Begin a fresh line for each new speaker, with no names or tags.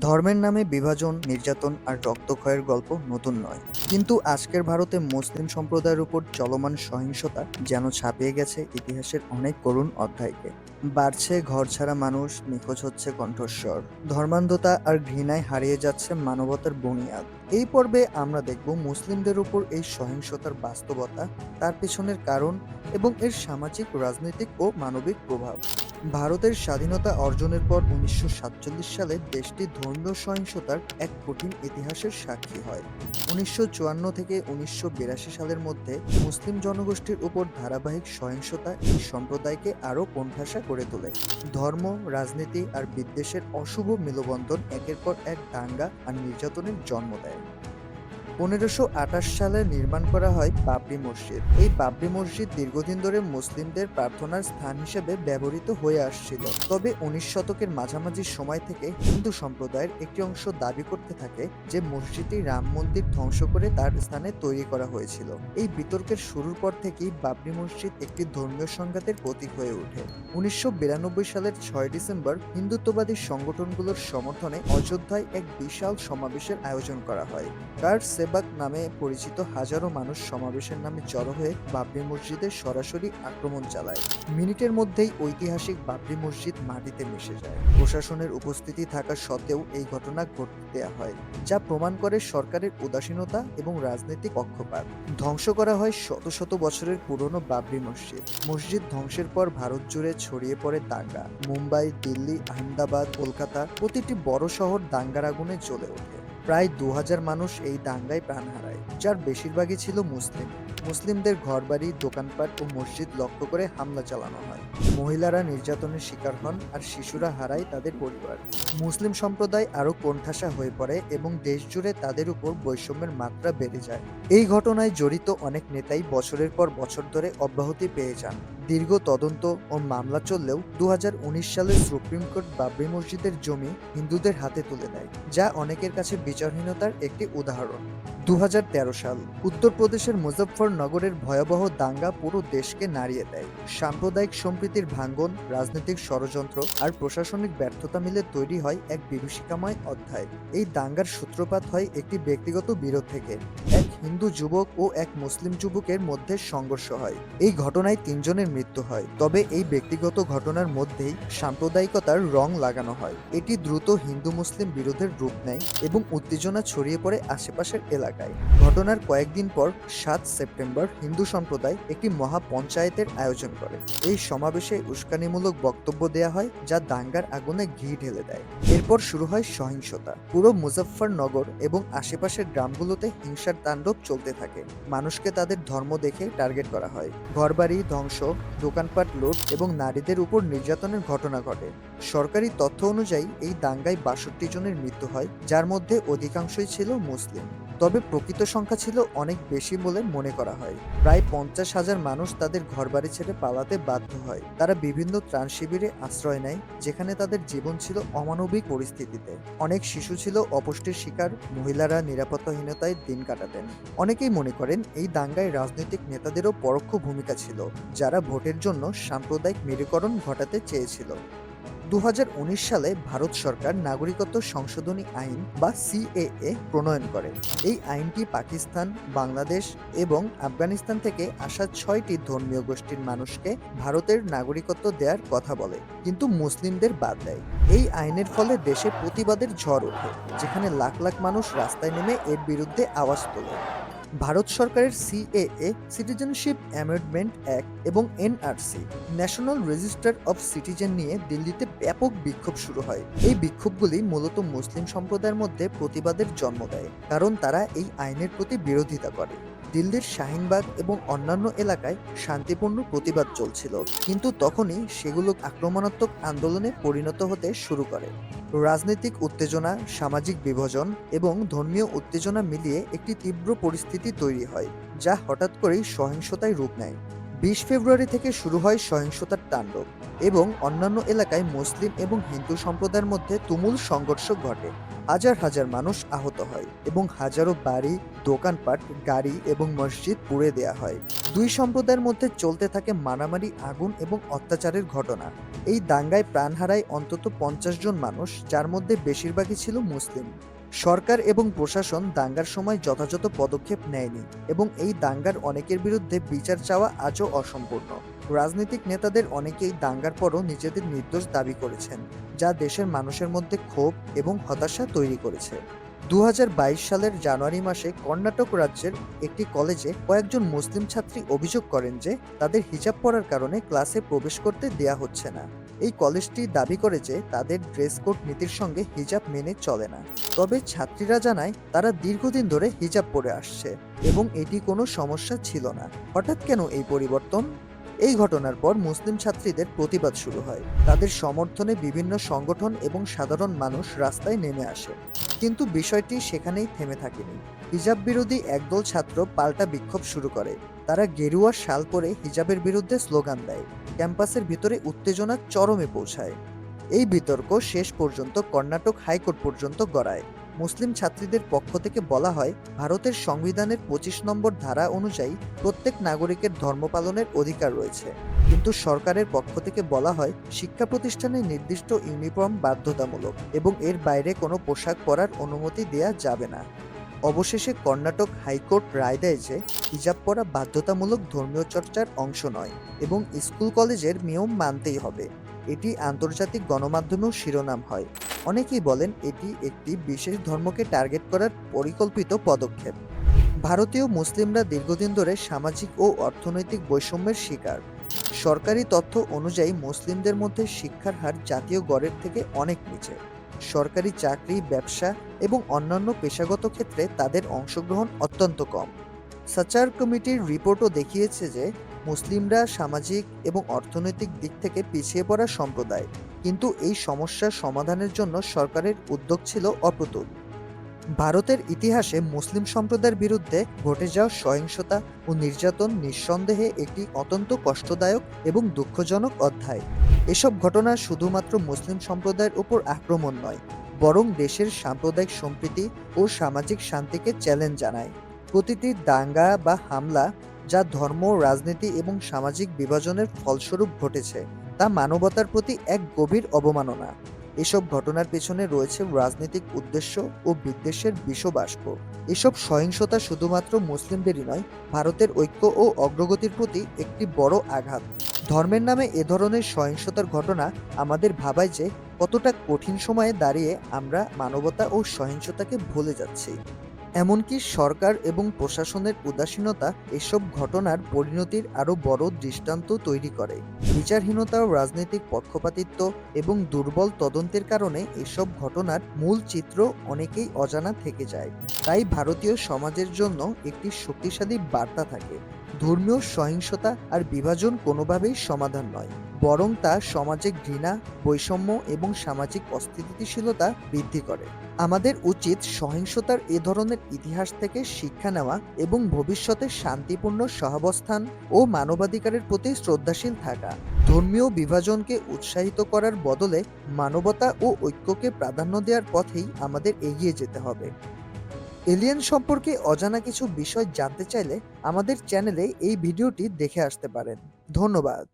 ধর্মের নামে বিভাজন, নির্যাতন আর রক্তক্ষয়ের গল্প নতুন নয়। কিন্তু আজকের ভারতে মুসলিম সম্প্রদায়ের উপর চলমান সহিংসতা যেন ছাপিয়ে গেছে ইতিহাসের অনেক করুণ অধ্যায়কে। বাড়ছে ঘর ছাড়া মানুষ, নিখোঁজ হচ্ছে কণ্ঠস্বর। ধর্মান্ধতা আর ঘৃণায় হারিয়ে যাচ্ছে মানবতার বুনিয়াদ। এই পর্বে আমরা দেখব মুসলিমদের উপর এই সহিংসতার বাস্তবতা, তার পেছনের কারণ এবং এর সামাজিক, রাজনৈতিক ও মানবিক প্রভাব। ভারতের স্বাধীনতা অর্জনের পর উনিশশো সাতচল্লিশ সালে দেশটি ধর্মীয় সহিংসতার এক কঠিন ইতিহাসের সাক্ষী হয়। উনিশশো চুয়ান্ন থেকে উনিশশো বিরাশি সালের মধ্যে মুসলিম জনগোষ্ঠীর উপর ধারাবাহিক সহিংসতা এই সম্প্রদায়কে আরও কোণঠাসা করে তোলে। ধর্ম, রাজনীতি আর বিদ্বেষের অশুভ মেলবন্ধন একের পর এক দাঙ্গা আর নির্যাতনের জন্ম দেয়। পনেরোশো সালে নির্মাণ করা হয় বাবরি মসজিদ। এই বাবরি মসজিদ দীর্ঘদিন ধরে মুসলিমদের প্রার্থনার স্থান হিসেবে ব্যবহৃত হয়ে আসছিল। তবে উনিশ শতকের মাঝামাঝি সময় থেকে হিন্দু সম্প্রদায়ের একটি অংশ দাবি করতে থাকে যে মসজিদটি রাম মন্দির ধ্বংস করে তার স্থানে তৈরি করা হয়েছিল। এই বিতর্কের শুরুর পর থেকেই বাবরি মসজিদ একটি ধর্মীয় সংঘাতের প্রতীক হয়ে ওঠে। উনিশশো বিরানব্বই সালের ছয় ডিসেম্বর হিন্দুত্ববাদী সংগঠনগুলোর সমর্থনে অযোধ্যায় এক বিশাল সমাবেশের আয়োজন করা হয়। কার সেবাক নামে পরিচিত হাজারো মানুষ সমাবেশের নামে জড়ো হয়ে বাবরি মসজিদে সরাসরি আক্রমণ চালায়। মিনিটের মধ্যেই ঐতিহাসিক বাবরি মসজিদ মাটিতে মিশে যায়। প্রশাসনের উপস্থিতি থাকা সত্ত্বেও এই ঘটনা ঘটতে দেওয়া হয়, যা প্রমাণ করে সরকারের উদাসীনতা এবং রাজনৈতিক পক্ষপাত। ধ্বংস করা হয় শত শত বছরের পুরনো বাবরি মসজিদ। মসজিদ ধ্বংসের পর ভারত জুড়ে ছড়িয়ে পড়ে দাঙ্গা। মুম্বাই, দিল্লি, আহমেদাবাদ, কলকাতা প্রতিটি বড় শহর দাঙ্গার আগুনে জ্বলে ওঠে। প্রায় দু হাজার মানুষ এই দাঙ্গায় প্রাণ হারায়, যার বেশিরভাগই ছিল মুসলিম। মুসলিমদের ঘরবাড়ি, দোকানপাট ও মসজিদ লক্ষ্য করে হামলা চালানো হয়। মহিলারা নির্যাতনের শিকার হন আর শিশুরা হারায় তাদের পরিবার। মুসলিম সম্প্রদায় আরও কোণঠাসা হয়ে পড়ে এবং দেশ জুড়ে তাদের উপর বৈষম্যের মাত্রা বেড়ে যায়। এই ঘটনায় জড়িত অনেক নেতাই বছরের পর বছর ধরে অব্যাহতি পেয়ে যান। দীর্ঘ তদন্ত ও মামলা চললেও দু হাজার উনিশ সালে সুপ্রিম কোর্ট বাবরি মসজিদের জমি হিন্দুদের হাতে তুলে দেয়, যা অনেকের কাছে বিচারহীনতার একটি উদাহরণ। দু হাজার তেরো সাল উত্তরপ্রদেশের মুজফ্ফরনগরের ভয়াবহ দাঙ্গা পুরো দেশকে নাড়িয়ে দেয়। সাম্প্রদায়িক সম্প্রীতির ভাঙ্গন, রাজনৈতিক ষড়যন্ত্র আর প্রশাসনিক ব্যর্থতা মিলে তৈরি হয় এক বিভীষিকাময় অধ্যায়। এই দাঙ্গার সূত্রপাত হয় একটি ব্যক্তিগত বিরোধ থেকে। এক হিন্দু যুবক ও এক মুসলিম যুবকের মধ্যে সংঘর্ষ হয়। এই ঘটনায় তিনজনের মৃত্যু হয়। তবে এই ব্যক্তিগত ঘটনার মধ্যেই সাম্প্রদায়িকতার রং লাগানো হয়। এটি দ্রুত হিন্দু মুসলিম বিরোধের রূপ নেয় এবং উত্তেজনা ছড়িয়ে পড়ে আশেপাশের এলাকায়। ঘটনার কয়েকদিন পর সাত সেপ্টেম্বর হিন্দু সম্প্রদায় একটি মহাপঞ্চায়েতের আয়োজন করে। এই সমাবেশে উস্কানিমূলক বক্তব্য দেয়া হয়, যা দাঙ্গার আগুনে ঘি ঢেলে দেয়। এরপর শুরু হয় সহিংসতা। পুরো মুজফ্ফরনগর এবং আশেপাশের গ্রামগুলোতে হিংসার তাণ্ডব চলতে থাকে। মানুষকে তাদের ধর্ম দেখে টার্গেট করা হয়। ঘরবাড়ি, ধ্বংস, দোকানপাট লুট এবং নারীদের উপর নির্যাতনের ঘটনা ঘটে। সরকারি তথ্য অনুযায়ী এই দাঙ্গায় বাষট্টি জনের মৃত্যু হয়, যার মধ্যে অধিকাংশই ছিল মুসলিম। তবে প্রকৃত সংখ্যা ছিল অনেক বেশি বলে মনে করা হয়। প্রায় পঞ্চাশ হাজার মানুষ তাদের ঘরবাড়ি ছেড়ে পালাতে বাধ্য হয়। তারা বিভিন্ন ত্রাণ শিবিরে আশ্রয় নেয়, যেখানে তাদের জীবন ছিল অমানবিক পরিস্থিতিতে। অনেক শিশু ছিল অপুষ্টির শিকার, মহিলারা নিরাপত্তাহীনতায় দিন কাটাতেন। অনেকেই মনে করেন এই দাঙ্গায় রাজনৈতিক নেতাদেরও পরোক্ষ ভূমিকা ছিল, যারা ভোটের জন্য সাম্প্রদায়িক মেরুকরণ ঘটাতে চেয়েছিল। দু হাজার উনিশ সালে ভারত সরকার নাগরিকত্ব সংশোধনী আইন বা সিএএ প্রণয়ন করে। এই আইনটি পাকিস্তান, বাংলাদেশ এবং আফগানিস্তান থেকে আসা ছয়টি ধর্মীয় গোষ্ঠীর মানুষকে ভারতের নাগরিকত্ব দেওয়ার কথা বলে, কিন্তু মুসলিমদের বাদ দেয়। এই আইনের ফলে দেশে প্রতিবাদের ঝড় ওঠে, যেখানে লাখ লাখ মানুষ রাস্তায় নেমে এর বিরুদ্ধে আওয়াজ তোলে। ভারত সরকারের সিএএ সিটিজেনশিপ অ্যামেন্ডমেন্ট অ্যাক্ট এবং NRC national register of citizen নিয়ে দিল্লিতে ব্যাপক বিক্ষোভ শুরু হয়। এই বিক্ষোভগুলি মূলত মুসলিম সম্প্রদায়ের মধ্যে প্রতিবাদের জন্ম দেয়, কারণ তারা এই আইনের প্রতি বিরোধিতা করে। দিল্লির শাহিনবাগ এবং অন্যান্য এলাকায় শান্তিপূর্ণ প্রতিবাদ চলছিল, কিন্তু তখনই সেগুলো আক্রমণাত্মক আন্দোলনে পরিণত হতে শুরু করে। রাজনৈতিক উত্তেজনা, সামাজিক বিভাজন এবং ধর্মীয় উত্তেজনা মিলিয়ে একটি তীব্র পরিস্থিতি তৈরি হয়, যা হঠাৎ করেই সহিংসতায় রূপ নেয়। বিশ ফেব্রুয়ারি থেকে শুরু হয় সহিংসতার তাণ্ডব এবং অন্যান্য এলাকায় মুসলিম এবং হিন্দু সম্প্রদায়ের মধ্যে তুমুল সংঘর্ষ ঘটে। হাজার হাজার মানুষ আহত হয় এবং হাজারো বাড়ি, দোকানপাট, গাড়ি এবং মসজিদ পুড়ে দেয়া হয়। দুই সম্প্রদায়ের মধ্যে চলতে থাকে মারামারি, আগুন এবং অত্যাচারের ঘটনা। এই দাঙ্গায় প্রাণ হারায় অন্তত পঞ্চাশ জন মানুষ, যার মধ্যে বেশিরভাগই ছিল মুসলিম। সরকার এবং প্রশাসন দাঙ্গার সময় যথাযথ পদক্ষেপ নেয়নি এবং এই দাঙ্গার অনেকের বিরুদ্ধে বিচার চাওয়া আজও অসম্পূর্ণ। রাজনৈতিক নেতাদের অনেকেই দাঙ্গার পরও নিজেদের নির্দোষ দাবি করেছেন, যা দেশের মানুষের মধ্যে ক্ষোভ এবং হতাশা তৈরি করেছে। দু হাজার বাইশ সালের জানুয়ারি মাসে কর্ণাটক রাজ্যের একটি কলেজে কয়েকজন মুসলিম ছাত্রী অভিযোগ করেন যে তাদের হিজাব পরার কারণে ক্লাসে প্রবেশ করতে দেয়া হচ্ছে না। এই কলেজটি দাবি করে যে তাদের ড্রেস কোড নীতির সঙ্গে হিজাব মেনে চলে না। তবে ছাত্রীরা জানায়, তারা দীর্ঘদিন ধরে হিজাব পরে আসছে এবং এটি কোনো সমস্যা ছিল না। হঠাৎ কেন এই পরিবর্তন? এই ঘটনার পর মুসলিম ছাত্রীদের প্রতিবাদ শুরু হয়। তাদের সমর্থনে বিভিন্ন সংগঠন এবং সাধারণ মানুষ রাস্তায় নেমে আসে। কিন্তু বিষয়টি সেখানেই থেমে থাকেনি। হিজাব বিরোধী একদল ছাত্র পাল্টা বিক্ষোভ শুরু করে। তারা গেরুয়া শাল পরে হিজাবের বিরুদ্ধে স্লোগান দেয়। ক্যাম্পাসের ভিতরে উত্তেজনা চরমে পৌঁছায়। এই বিতর্ক শেষ পর্যন্ত কর্ণাটক হাইকোর্ট পর্যন্ত গড়ায়। মুসলিম ছাত্রীদের পক্ষ থেকে বলা হয়, ভারতের সংবিধানের পঁচিশ নম্বর ধারা অনুযায়ী প্রত্যেক নাগরিকের ধর্ম পালনের অধিকার রয়েছে। কিন্তু সরকারের পক্ষ থেকে বলা হয়, শিক্ষা প্রতিষ্ঠানে নির্দিষ্ট ইউনিফর্ম বাধ্যতামূলক এবং এর বাইরে কোনো পোশাক পরার অনুমতি দেয়া যাবে না। অবশেষে কর্ণাটক হাইকোর্ট রায় দেয় যে, হিজাব পরা বাধ্যতামূলক ধর্মীয় চর্চার অংশ নয় এবং স্কুল কলেজের নিয়ম মানতেই হবে। এটি আন্তর্জাতিক গণমাধ্যমেও শিরোনাম হয়। অনেকেই বলেন এটি একটি বিশেষ ধর্মকে টার্গেট করার পরিকল্পিত পদক্ষেপ। ভারতীয় মুসলিমরা দীর্ঘদিন ধরে সামাজিক ও অর্থনৈতিক বৈষম্যের শিকার। সরকারি তথ্য অনুযায়ী মুসলিমদের মধ্যে শিক্ষার হার জাতীয় গড়ের থেকে অনেক নিচে। সরকারি চাকরি, ব্যবসা এবং অন্যান্য পেশাগত ক্ষেত্রে তাদের অংশগ্রহণ অত্যন্ত কম। সাচার কমিটির রিপোর্টও দেখিয়েছে যে মুসলিমরা সামাজিক এবং অর্থনৈতিক দিক থেকে পিছিয়ে পড়া সম্প্রদায়। কিন্তু এই সমস্যার সমাধানের জন্য সরকারের উদ্যোগ ছিল অপ্রতুল। ভারতের ইতিহাসে মুসলিম সম্প্রদায়ের বিরুদ্ধে ঘটে যাওয়া সহিংসতা ও নির্যাতন নিঃসন্দেহে একটি অত্যন্ত কষ্টদায়ক এবং দুঃখজনক অধ্যায়। এসব ঘটনা শুধুমাত্র মুসলিম সম্প্রদায়ের উপর আক্রমণ নয়, বরং দেশের সাম্প্রদায়িক সম্প্রীতি ও সামাজিক শান্তিকে চ্যালেঞ্জ জানায়। প্রতিটি দাঙ্গা বা হামলা যা ধর্ম, রাজনীতি এবং সামাজিক বিভাজনের ফলস্বরূপ ঘটেছে, তা মানবতার প্রতি এক গভীর অবমাননা। এসব ঘটনার পেছনে রয়েছে রাজনৈতিক উদ্দেশ্য ও বিদ্বেষের বিষবাষ্প। এসব সহিংসতা শুধুমাত্র মুসলিমদেরই নয়, ভারতের ঐক্য ও অগ্রগতির প্রতি একটি বড় আঘাত। ধর্মের নামে এ ধরনের সহিংসতার ঘটনা আমাদের ভাবায় যে কতটা কঠিন সময়ে দাঁড়িয়ে আমরা মানবতা ও সহিংসতাকে ভুলে যাচ্ছি। এমনকি সরকার এবং প্রশাসনের উদাসীনতা এসব ঘটনার পরিণতির আরও বড় দৃষ্টান্ত তৈরি করে। বিচারহীনতা ও রাজনৈতিক পক্ষপাতিত্ব এবং দুর্বল তদন্তের কারণে এসব ঘটনার মূল চিত্র অনেকেই অজানা থেকে যায়। তাই ভারতীয় সমাজের জন্য একটি শক্তিশালী বার্তা থাকে। ধর্মীয় সহিংসতা আর বিভাজন কোনোভাবেই সমাধান নয়। বরং তা সমাজে ঘৃণা, বৈষম্য এবং সামাজিক অস্থিতিশীলতা বৃদ্ধি করে। আমাদের উচিত সহিংসতার এ ধরনের ইতিহাস থেকে শিক্ষা নেওয়া এবং ভবিষ্যতে শান্তিপূর্ণ সহাবস্থান ও মানবাধিকারের প্রতি শ্রদ্ধাশীল থাকা। ধর্মীয় বিভাজনকে উৎসাহিত করার বদলে মানবতা ও ঐক্যকে প্রাধান্য দেওয়ার পথেই আমাদের এগিয়ে যেতে হবে। এলিয়েন সম্পর্কে অজানা কিছু বিষয় জানতে চাইলে আমাদের চ্যানেলে এই ভিডিওটি দেখে আসতে পারেন। ধন্যবাদ।